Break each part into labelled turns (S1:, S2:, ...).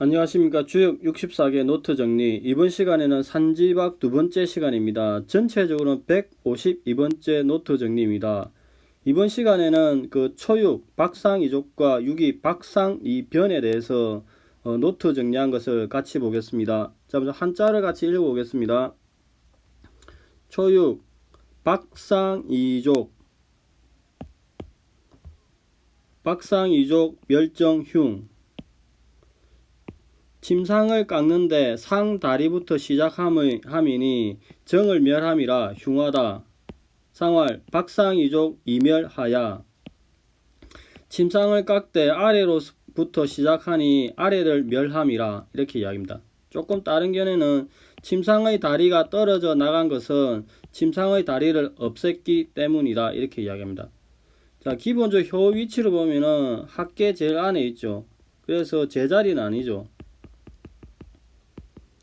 S1: 안녕하십니까. 주역 64개 노트 정리. 이번 시간에는 산지박 두 번째 시간입니다. 전체적으로는 152번째 노트 정리입니다. 이번 시간에는 그 초육 박상 이족과 유기 박상 이변에 대해서 어, 노트 정리한 것을 같이 보겠습니다. 자 먼저 한자를 같이 읽어보겠습니다. 초육 박상 이족. 박상 이족 멸정 흉 침상을 깎는데 상 다리부터 시작함이니 정을 멸함이라 흉하다. 상활 박상이족 이멸하야. 침상을 깎되 아래로부터 시작하니 아래를 멸함이라 이렇게 이야기입니다. 조금 다른 견해는 침상의 다리가 떨어져 나간 것은 침상의 다리를 없앴기 때문이다 이렇게 이야기합니다. 자 기본적으로 혀 위치를 보면은 학계 제일 안에 있죠. 그래서 제자리는 아니죠.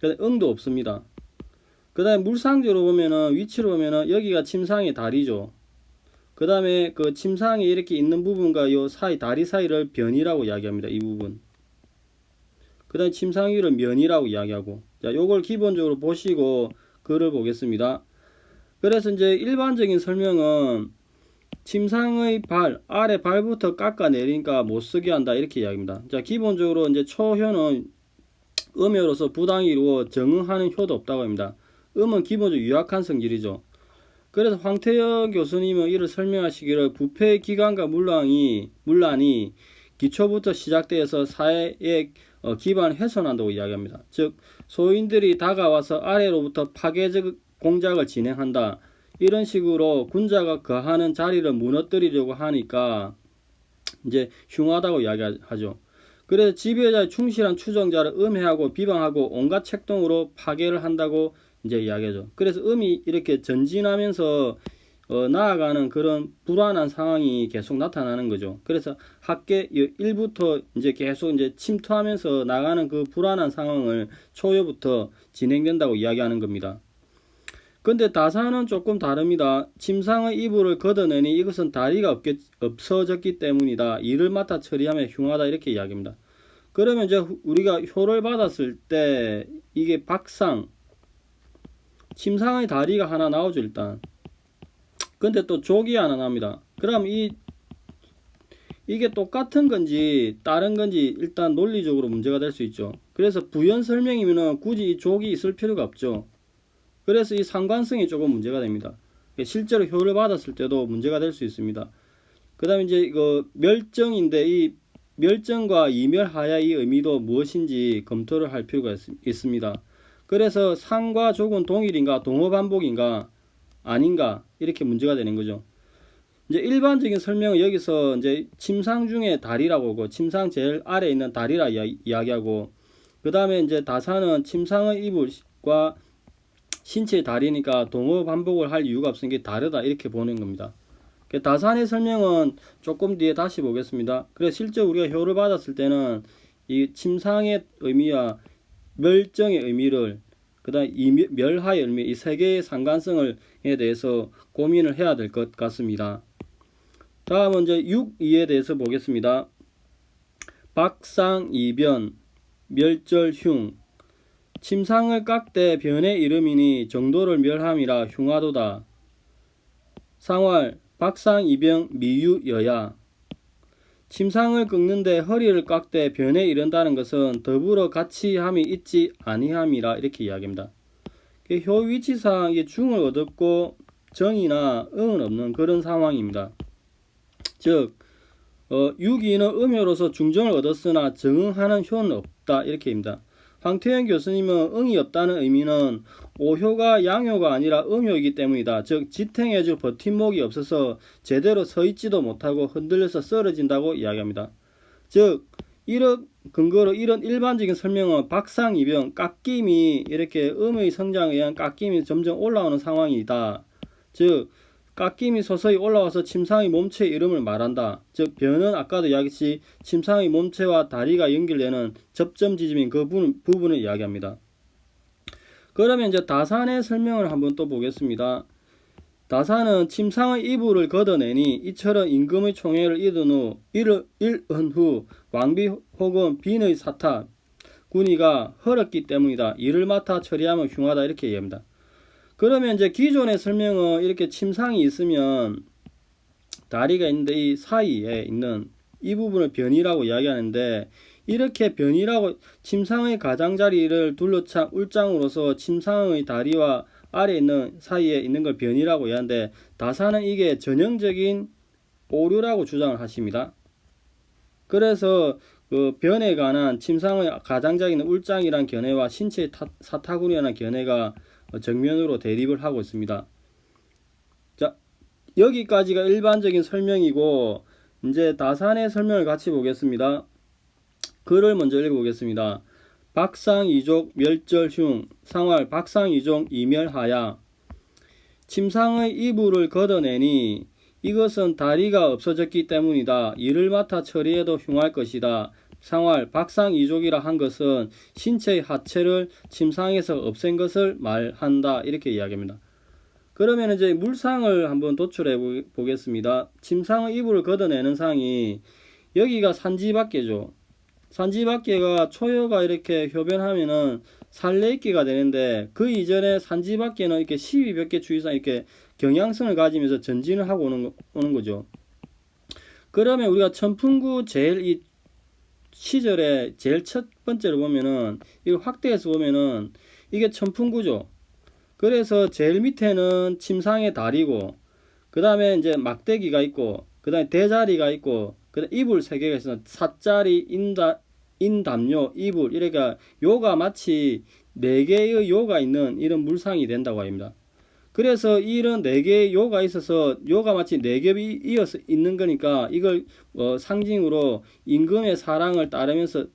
S1: 그다음 응도 없습니다. 그 다음에 물상조로 보면은 위치로 보면은 여기가 침상의 다리죠. 그 다음에 그 침상이 이렇게 있는 부분과 요 사이 다리 사이를 변이라고 이야기합니다. 이 부분. 그 다음에 침상 위를 면이라고 이야기하고 자 요걸 기본적으로 보시고 글을 보겠습니다. 그래서 이제 일반적인 설명은 침상의 발 아래 발부터 깎아 내리니까 못 쓰게 한다 이렇게 이야기합니다. 자 기본적으로 이제 초효는 음효로서 부당히 이루어 정응하는 효도 없다고 합니다. 음은 기본적으로 유약한 성질이죠. 그래서 황태여 교수님은 이를 설명하시기를 부패의 기관과 문란이, 문란이 기초부터 시작되어서 사회의 어, 기반을 훼손한다고 이야기합니다. 즉 소인들이 다가와서 아래로부터 파괴적 공작을 진행한다. 이런 식으로 군자가 거하는 자리를 무너뜨리려고 하니까 이제 흉하다고 이야기하죠. 그래서 지배자의 충실한 추종자를 음해하고 비방하고 온갖 책동으로 파괴를 한다고 이제 이야기하죠. 그래서 음이 이렇게 전진하면서 어, 나아가는 그런 불안한 상황이 계속 나타나는 거죠. 그래서 학계 1부터 이제 계속 이제 침투하면서 나가는 그 불안한 상황을 초요부터 진행된다고 이야기하는 겁니다. 근데 다사는 조금 다릅니다. 침상의 이불을 걷어내니 이것은 다리가 없겠, 없어졌기 때문이다. 일을 맡아 처리하면 흉하다 이렇게 이야기합니다. 그러면 이제 우리가 효를 받았을 때 이게 박상 침상의 다리가 하나 나오죠 일단. 근데 또 족이 하나 납니다. 그럼 이 이게 똑같은 건지 다른 건지 일단 논리적으로 문제가 될 수 있죠. 그래서 부연 설명이면은 굳이 이 족이 있을 필요가 없죠. 그래서 이 상관성이 조금 문제가 됩니다. 실제로 효를 받았을 때도 문제가 될 수 있습니다. 그 다음에 이제 이거 멸정인데 이 멸정과 이멸하야의 의미도 무엇인지 검토를 할 필요가 있, 습니다 그래서 상과 족은 동일인가 동어반복인가 아닌가 이렇게 문제가 되는 거죠. 이제 일반적인 설명은 여기서 이제 침상 중에 다리라고 하고 침상 제일 아래에 있는 다리라 이야기하고 그 다음에 이제 다사는 침상의 이불과 신체의 다리니까 동어 반복을 할 이유가 없으니 다르다 이렇게 보는 겁니다. 그 다산의 설명은 조금 뒤에 다시 보겠습니다. 그래서 실제 우리가 효를 받았을 때는 이 침상의 의미와 멸정의 의미를 그다음 이 멸하의 의미 이 세 개의 상관성을에 대해서 고민을 해야 될 것 같습니다. 다음은 이제 6.2에 대해서 보겠습니다. 박상이변 멸절흉 침상을 깎되 변의 이름이니 정도를 멸함이라 흉하도다. 상활 박상 이병 미유 여야 침상을 꺾는데 허리를 깎되 변에 이른다는 것은 더불어 같이 함이 있지 아니함이라 이렇게 이야기합니다. 효 위치상 중을 얻었고 정이나 응은 없는 그런 상황입니다. 즉 어, 유기는 음효로서 중정을 얻었으나 정응하는 효는 없다 이렇게입니다. 황태현 교수님은 응이 없다는 의미는 오효가 양효가 아니라 음효이기 때문이다. 즉 지탱해줄 버팀목이 없어서 제대로 서 있지도 못하고 흔들려서 쓰러진다고 이야기합니다. 즉 이런 근거로 이런 일반적인 설명은 박상이병 깎임이 이렇게 음의 성장에 의한 깎임이 점점 올라오는 상황이다. 즉 깎임이 서서히 올라와서 침상의 몸체의 이름을 말한다. 즉 변은 아까도 이야기했듯이 침상의 몸체와 다리가 연결되는 접점 지점인 그 부분, 부분을 이야기합니다. 그러면 이제 다산의 설명을 한번 또 보겠습니다. 다산은 침상의 이불을 걷어내니 이처럼 임금의 총회를 이룬 후, 이른 후 왕비 혹은 빈의 사탑, 군의가 헐었기 때문이다. 이를 맡아 처리하면 흉하다 이렇게 얘기합니다. 그러면 이제 기존의 설명은 이렇게 침상이 있으면 다리가 있는데 이 사이에 있는 이 부분을 변이라고 이야기하는데 이렇게 변이라고 침상의 가장자리를 둘러찬 울장으로서 침상의 다리와 아래 있는 사이에 있는 걸 변이라고 이야기하는데 다사는 이게 전형적인 오류라고 주장을 하십니다. 그래서 그 변에 관한 침상의 가장자리는 울장이란 견해와 신체의 타- 사타구니라는 견해가 정면으로 대립을 하고 있습니다. 자, 여기까지가 일반적인 설명이고 이제 다산의 설명을 같이 보겠습니다. 글을 먼저 읽어보겠습니다. 박상이족 멸절흉 상활 박상이족 이멸하야 침상의 이불을 걷어내니 이것은 다리가 없어졌기 때문이다. 이를 맡아 처리해도 흉할 것이다. 상활 박상이족이라 한 것은 신체의 하체를 침상에서 없앤 것을 말한다. 이렇게 이야기합니다. 그러면 이제 물상을 한번 도출해 보- 보겠습니다. 침상의 이불을 걷어내는 상이 여기가 산지 밖에죠. 산지 밖에가 초여가 이렇게 효변하면은 살레익기가 되는데 그 이전에 산지 밖에는 이렇게 12몇 개 주의상 이렇게 경향성을 가지면서 전진을 하고 오는, 거- 오는 거죠. 그러면 우리가 천풍구 제일 이 시절에 제일 첫 번째로 보면은 이거 확대해서 보면은 이게 천풍구죠. 그래서 제일 밑에는 침상의 다리고 그 다음에 이제 막대기가 있고 그 다음에 대자리가 있고 그 다음에 이불 세 개가 있어 사자리 인다 인담요 이불 이러니까 요가 마치 네 개의 요가 있는 이런 물상이 된다고 합니다. 그래서 이런 네 개의 요가 있어서 요가 마치 네 겹이 이어서 있는 거니까 이걸 어, 상징으로 임금의 사랑을 따르면서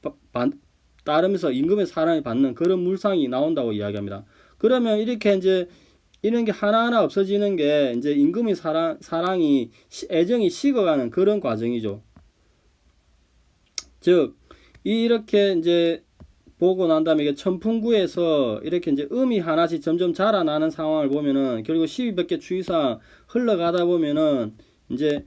S1: 바- 반- 따르면서 임금의 사랑을 받는 그런 물상이 나온다고 이야기합니다. 그러면 이렇게 이제 이런 게 하나하나 없어지는 게 이제 임금의 사랑 사랑이 시- 애정이 식어가는 그런 과정이죠. 즉 이렇게 이제 보고 난 다음에 이게 천풍구에서 이렇게 이제 음이 하나씩 점점 자라나는 상황을 보면은 결국 1200개 추이사 흘러가다 보면은 이제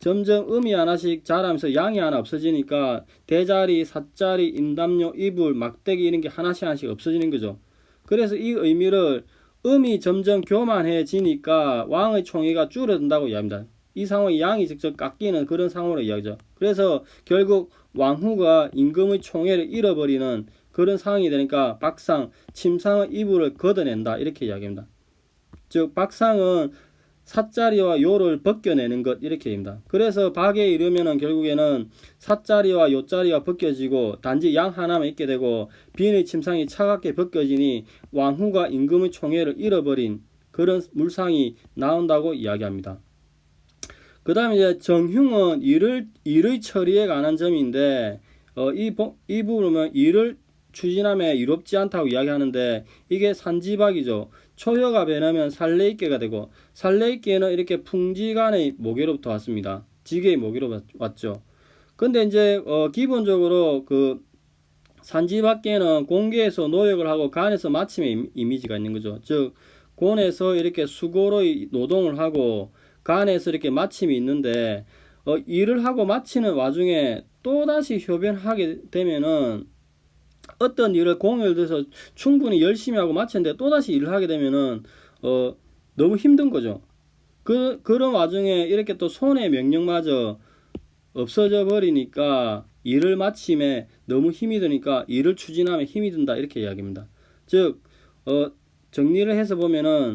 S1: 점점 음이 하나씩 자라면서 양이 하나 없어지니까 대자리, 사자리, 인담요, 이불, 막대기 이런 게 하나씩 하나씩 없어지는 거죠. 그래서 이 의미를 음이 점점 교만해지니까 왕의 총애가 줄어든다고 이야기합니다. 이 상황이 양이 직접 깎이는 그런 상황으로 이야기죠. 그래서 결국 왕후가 임금의 총애를 잃어버리는 그런 상황이 되니까 박상, 침상의 이불을 걷어낸다 이렇게 이야기합니다. 즉 박상은 사자리와 요를 벗겨내는 것 이렇게 입니다. 그래서 박에 이르면은 결국에는 사자리와 요자리가 벗겨지고 단지 양 하나만 있게 되고 빈의 침상이 차갑게 벗겨지니 왕후가 임금의 총애를 잃어버린 그런 물상이 나온다고 이야기합니다. 그 다음에 이제 정흉은 일을, 일의 처리에 관한 점인데, 어, 이, 보- 이 부분은 일을 추진함에 이롭지 않다고 이야기하는데, 이게 산지박이죠. 초효가 변하면 살레익계가 되고, 살레익계는 이렇게 풍지간의 모계로부터 왔습니다. 지게의 모계로 왔- 왔죠. 근데 이제, 어, 기본적으로 그, 산지 밖에는 공개에서 노역을 하고 간에서 마침의 임- 이미지가 있는 거죠. 즉, 곤에서 이렇게 수고로 노동을 하고, 간에서 이렇게 마침이 있는데 어, 일을 하고 마치는 와중에 또 다시 효변하게 되면은 어떤 일을 공을 들여서 충분히 열심히 하고 마쳤는데 또다시 일을 하게 되면은 어, 너무 힘든 거죠. 그, 그런 와중에 이렇게 또 손의 명령마저 없어져 버리니까 일을 마침에 너무 힘이 드니까 일을 추진하면 힘이 든다 이렇게 이야기합니다. 즉 어, 정리를 해서 보면은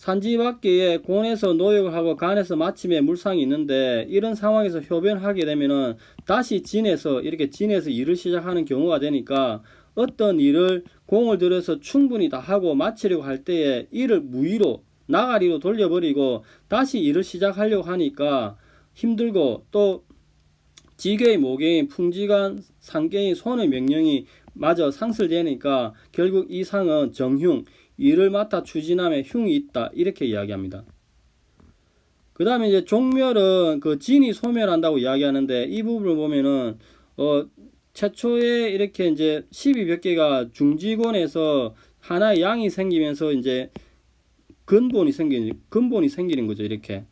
S1: 산지 밖에 곤에서 노역을 하고 간에서 마침에 물상이 있는데 이런 상황에서 효변하게 되면은 다시 진에서 이렇게 진에서 일을 시작하는 경우가 되니까 어떤 일을 공을 들여서 충분히 다 하고 마치려고 할 때에 일을 무의로 나가리로 돌려버리고 다시 일을 시작하려고 하니까 힘들고 또 지게의 모계인 풍지간 상계의 손의 명령이 마저 상실되니까 결국 이 상은 정흉 일을 맡아 추진함에 흉이 있다 이렇게 이야기합니다. 그 다음에 이제 종멸은 그 진이 소멸한다고 이야기하는데 이 부분을 보면은 어 최초에 이렇게 이제 12몇 개가 중지곤에서 하나의 양이 생기면서 이제 근본이 생기는 근본이 생기는 거죠 이렇게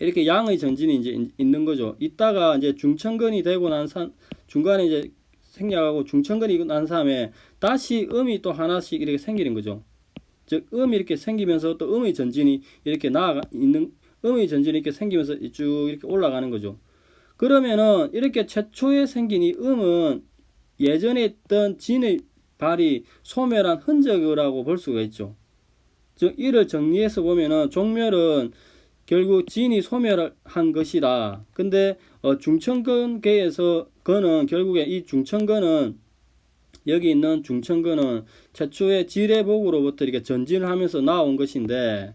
S1: 이렇게 양의 전진이 이제 있는 거죠. 이따가 이제 중천근이 되고 난 산, 중간에 이제 생략하고 중천근이 난 다음에 다시 음이 또 하나씩 이렇게 생기는 거죠. 즉 음이 이렇게 생기면서 또 음의 전진이 이렇게 나아가 있는 음의 전진이 이렇게 생기면서 쭉 이렇게 올라가는 거죠. 그러면은 이렇게 최초에 생긴 이 음은 예전에 있던 진의 발이 소멸한 흔적이라고 볼 수가 있죠. 즉 이를 정리해서 보면은 종멸은 결국 진이 소멸한 것이다. 근데 어, 중천근계에서 건은 결국에 이 중천근은 여기 있는 중천근은 최초의 지뢰복으로부터 이렇게 전진을 하면서 나온 것인데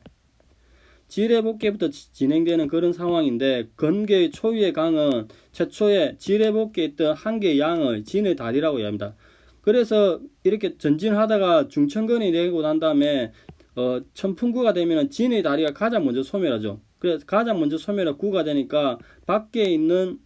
S1: 지뢰복계부터 지- 진행되는 그런 상황인데 건계의 초유의 강은 최초에 지뢰복계에 있던 한 개의 양을 진의 다리라고 이야기합니다. 그래서 이렇게 전진하다가 중천근이 되고 난 다음에 어, 천풍구가 되면 진의 다리가 가장 먼저 소멸하죠. 그래서 가장 먼저 소멸하 구가 되니까 밖에 있는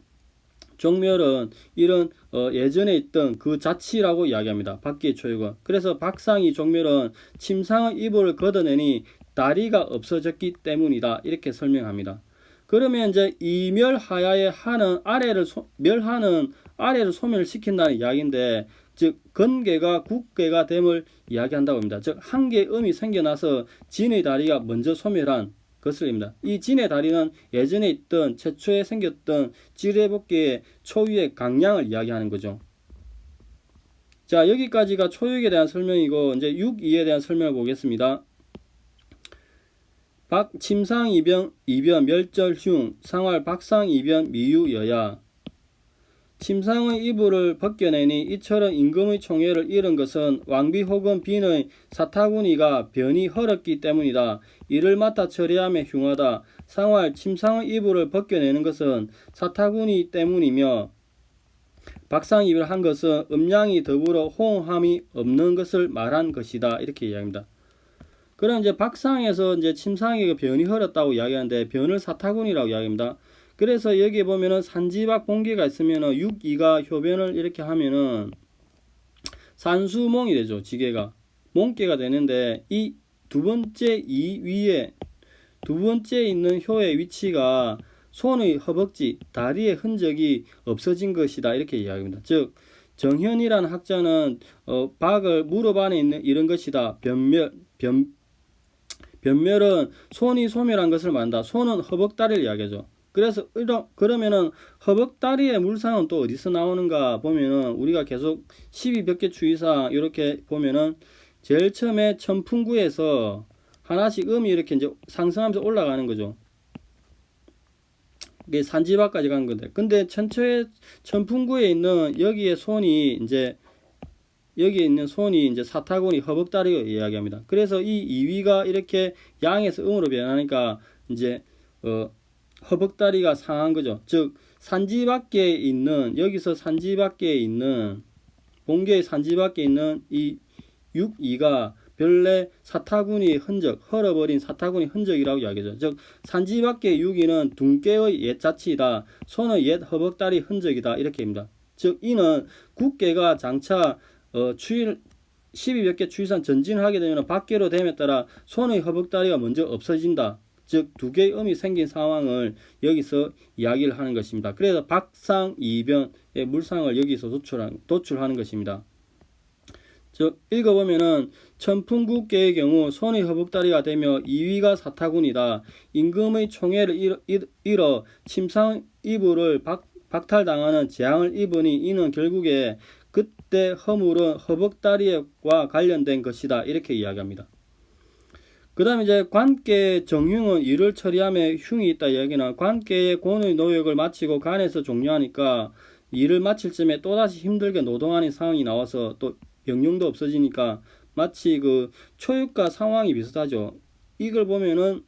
S1: 종멸은 이런 어, 예전에 있던 그 자치라고 이야기합니다. 밖의 초유가. 그래서 박상이 종멸은 침상의 이불을 걷어내니 다리가 없어졌기 때문이다. 이렇게 설명합니다. 그러면 이제 이멸하야의 하는 아래를 소, 멸하는 아래를 소멸시킨다는 이야기인데 즉 건계가 국계가 됨을 이야기한다고 합니다. 즉 한 개의 음이 생겨나서 진의 다리가 먼저 소멸한 것을 입니다. 이 진의 다리는 예전에 있던 최초에 생겼던 지뢰복계의 초유의 강량을 이야기하는 거죠. 자 여기까지가 초육에 대한 설명이고 이제 6.2에 대한 설명을 보겠습니다. 박 침상 이변 이변 멸절 흉 상활 박상 이변 미유 여야 침상의 이불을 벗겨내니 이처럼 임금의 총애를 잃은 것은 왕비 혹은 빈의 사타구니가 변이 헐었기 때문이다. 이를 맡아 처리함에 흉하다. 상활 침상의 이불을 벗겨내는 것은 사타구니 때문이며 박상입을 한 것은 음양이 더불어 호응함이 없는 것을 말한 것이다. 이렇게 이야기합니다. 그럼 이제 박상에서 이제 침상에 변이 흘렀다고 이야기하는데 변을 사타구니라고 이야기합니다. 그래서 여기 보면은 산지박 봉기가 있으면은 6이가 효변을 이렇게 하면은 산수몽이 되죠. 지게가 몽개가 되는데 이 두 번째 이 위에 두 번째 있는 효의 위치가 손의 허벅지, 다리의 흔적이 없어진 것이다 이렇게 이야기합니다. 즉 정현이라는 학자는 어, 박을 무릎 안에 있는 이런 것이다. 변멸 변 변멸은 손이 소멸한 것을 말한다. 손은 허벅다리를 이야기하죠. 그래서 이러, 그러면은 허벅다리의 물상은 또 어디서 나오는가 보면은 우리가 계속 12벽계 추이상 이렇게 보면은 제일 처음에 천풍구에서 하나씩 음이 이렇게 이제 상승하면서 올라가는 거죠. 이게 산지박까지 간 건데. 근데 천초에 천풍구에 있는 여기에 손이 이제 여기에 있는 손이 이제 사타구니 허벅다리를 이야기합니다. 그래서 이 이위가 이렇게 양에서 음으로 변하니까 이제 어 허벅다리가 상한 거죠. 즉 산지 밖에 있는 여기서 산지 밖에 있는 본계의 산지 밖에 있는 이 6이가 별내 사타구니 흔적, 헐어버린 사타구니 흔적이라고 이야기하죠. 즉 산지 밖의 6이는 둥깨의 옛 자치이다. 손의 옛 허벅다리 흔적이다. 이렇게입니다. 즉 이는 국계가 장차 어, 추일 12몇 개 추이산 전진하게 되면 밖으로 됨에 따라 손의 허벅다리가 먼저 없어진다. 즉 두 개의 음이 생긴 상황을 여기서 이야기를 하는 것입니다. 그래서 박상 이변의 물상을 여기서 도출한, 도출하는 것입니다. 즉 읽어보면은 천풍국계의 경우 손의 허벅다리가 되며 이위가 사타군이다. 임금의 총애를 잃어 침상 이불을 박, 박탈당하는 재앙을 입으니 이는 결국에 그때 허물은 허벅다리와 관련된 것이다. 이렇게 이야기합니다. 그 다음에 이제 관계 정흉은 일을 처리함에 흉이 있다 이야기는 관계의 권의 노역을 마치고 간에서 종료하니까 일을 마칠 쯤에 또다시 힘들게 노동하는 상황이 나와서 또 영용도 없어지니까 마치 그 초육과 상황이 비슷하죠. 이걸 보면은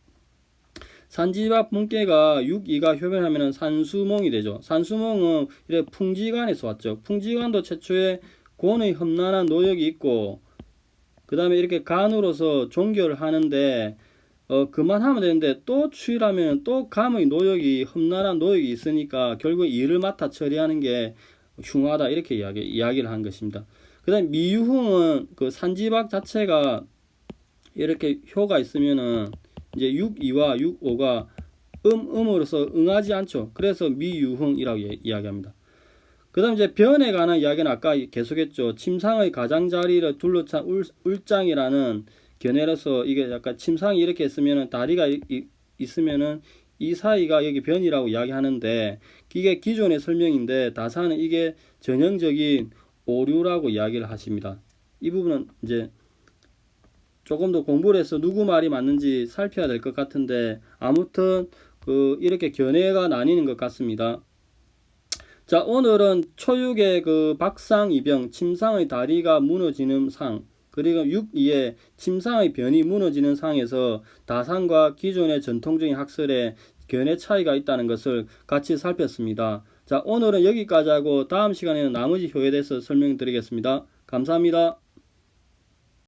S1: 산지밥 분께가 6이가 효변하면 산수몽이 되죠. 산수몽은 이래 풍지관에서 왔죠. 풍지관도 최초에 권의 험난한 노역이 있고 그 다음에 이렇게 간으로서 종교를 하는데 어 그만하면 되는데 또 추일하면 또 감의 노역이 험난한 노역이 있으니까 결국 일을 맡아 처리하는 게 흉하다 이렇게 이야기, 이야기를 한 것입니다. 그 다음에 미유흥은 그 산지박 자체가 이렇게 효가 있으면은 이제 6, 2와 6, 5가 음, 음으로서 응하지 않죠. 그래서 미유흥이라고 예- 이야기합니다. 그 다음 이제 변에 관한 이야기는 아까 계속했죠. 침상의 가장자리를 둘러찬 울, 울장이라는 견해로서 이게 약간 침상이 이렇게 있으면은 다리가 이- 이- 있으면은 이 사이가 여기 변이라고 이야기하는데 이게 기존의 설명인데 다사는 이게 전형적인 오류라고 이야기를 하십니다. 이 부분은 이제 조금 더 공부를 해서 누구 말이 맞는지 살펴야 될 것 같은데 아무튼 그 이렇게 견해가 나뉘는 것 같습니다. 자 오늘은 초육의 그 박상 이병 침상의 다리가 무너지는 상 그리고 6.2의 침상의 변이 무너지는 상에서 다산과 기존의 전통적인 학설에 견해 차이가 있다는 것을 같이 살폈습니다. 자 오늘은 여기까지 하고 다음 시간에는 나머지 효에 대해서 설명드리겠습니다. 감사합니다.